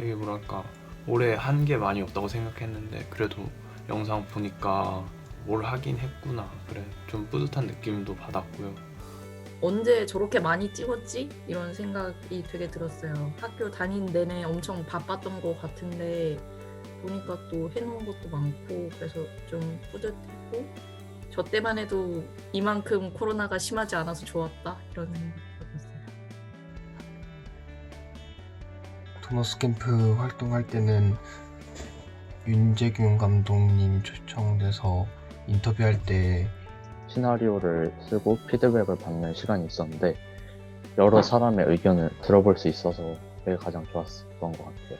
되게 뭐랄까 올해 한 게 많이 없다고 생각했는데 그래도 영상 보니까 뭘 하긴 했구나 그래 좀 뿌듯한 느낌도 받았고요 언제 저렇게 많이 찍었지? 이런 생각이 되게 들었어요. 학교 다닌 내내 엄청 바빴던 것 같은데 보니까 또 해놓은 것도 많고 그래서 좀 뿌듯했고 저 때만 해도 이만큼 코로나가 심하지 않아서 좋았다 이런 생각 도너스 캠프 활동할 때는 윤재균 감독님 초청돼서 인터뷰할 때 시나리오를 쓰고 피드백을 받는 시간이 있었는데 여러 사람의 의견을 들어볼 수 있어서 그게 가장 좋았던 것 같아요.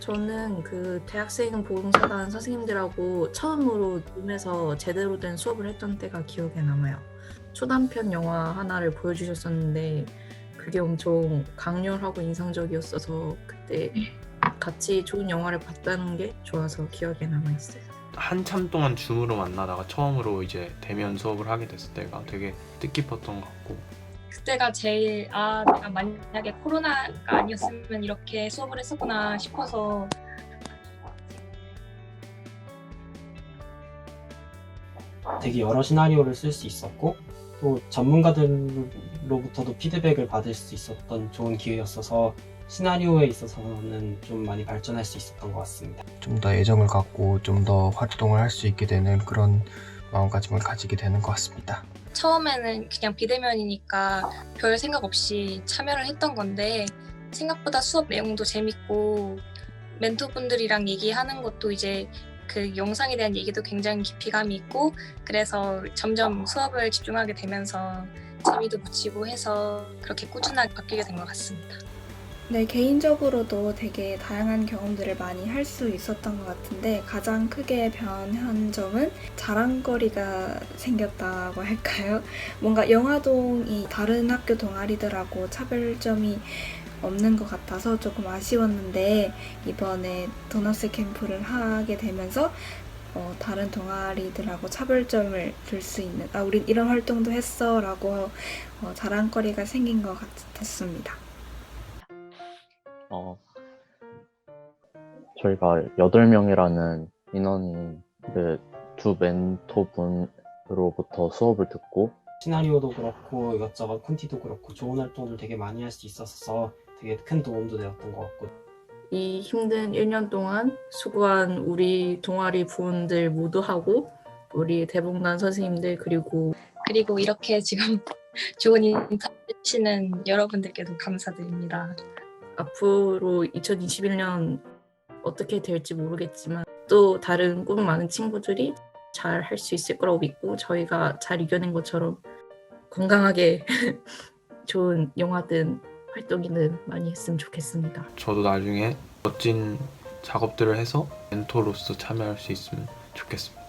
저는 그 대학생 보험사단 선생님들하고 처음으로 줌에서 제대로 된 수업을 했던 때가 기억에 남아요. 초단편 영화 하나를 보여주셨었는데 그게 엄청 강렬하고 인상적이었어서 그때 같이 좋은 영화를 봤다는 게 좋아서 기억에 남아 있어요. 한참 동안 줌으로 만나다가 처음으로 이제 대면 수업을 하게 됐을 때가 되게 뜻깊었던 것 같고. 그때가 제일 아 내가 만약에 코로나가 아니었으면 이렇게 수업을 했었구나 싶어서. 되게 여러 시나리오를 쓸 수 있었고 또 전문가들로부터도 피드백을 받을 수 있었던 좋은 기회였어서 시나리오에 있어서는 좀 많이 발전할 수 있었던 것 같습니다. 좀 더 애정을 갖고 좀 더 활동을 할 수 있게 되는 그런 마음가짐을 가지게 되는 것 같습니다. 처음에는 그냥 비대면이니까 별 생각 없이 참여를 했던 건데 생각보다 수업 내용도 재밌고 멘토분들이랑 얘기하는 것도 이제 그 영상에 대한 얘기도 굉장히 깊이감이 있고 그래서 점점 수업을 집중하게 되면서 재미도 붙이고 해서 그렇게 꾸준하게 바뀌게 된 것 같습니다. 네, 개인적으로도 되게 다양한 경험들을 많이 할 수 있었던 것 같은데 가장 크게 변한 점은 자랑거리가 생겼다고 할까요? 뭔가 영화동이 다른 학교 동아리들하고 차별점이 없는 것 같아서 조금 아쉬웠는데 이번에 도너스 캠프를 하게 되면서 어, 다른 동아리들하고 차별점을 둘수 있는 아 우린 이런 활동도 했어라고 어, 자랑거리가 생긴 것 같았습니다. 어, 저희가 8명이라는 인원이 그 두 멘토분으로부터 수업을 듣고 시나리오도 그렇고 이것저것 콘티도 그렇고 좋은 활동들 되게 많이 할 수 있어서 되게 큰 도움도 되었던 것 같고 이 힘든 1년 동안 수고한 우리 동아리 부원들 모두하고 우리 대봉단 선생님들 그리고 그리고 이렇게 지금 좋은 인사 해주시는 여러분들께도 감사드립니다. 앞으로 2021년 어떻게 될지 모르겠지만 또 다른 꿈 많은 친구들이 잘 할 수 있을 거라고 믿고 저희가 잘 이겨낸 것처럼 건강하게 좋은 영화든 활동이든 많이 했으면 좋겠습니다. 저도 나중에 멋진 작업들을 해서 멘토로서 참여할 수 있으면 좋겠습니다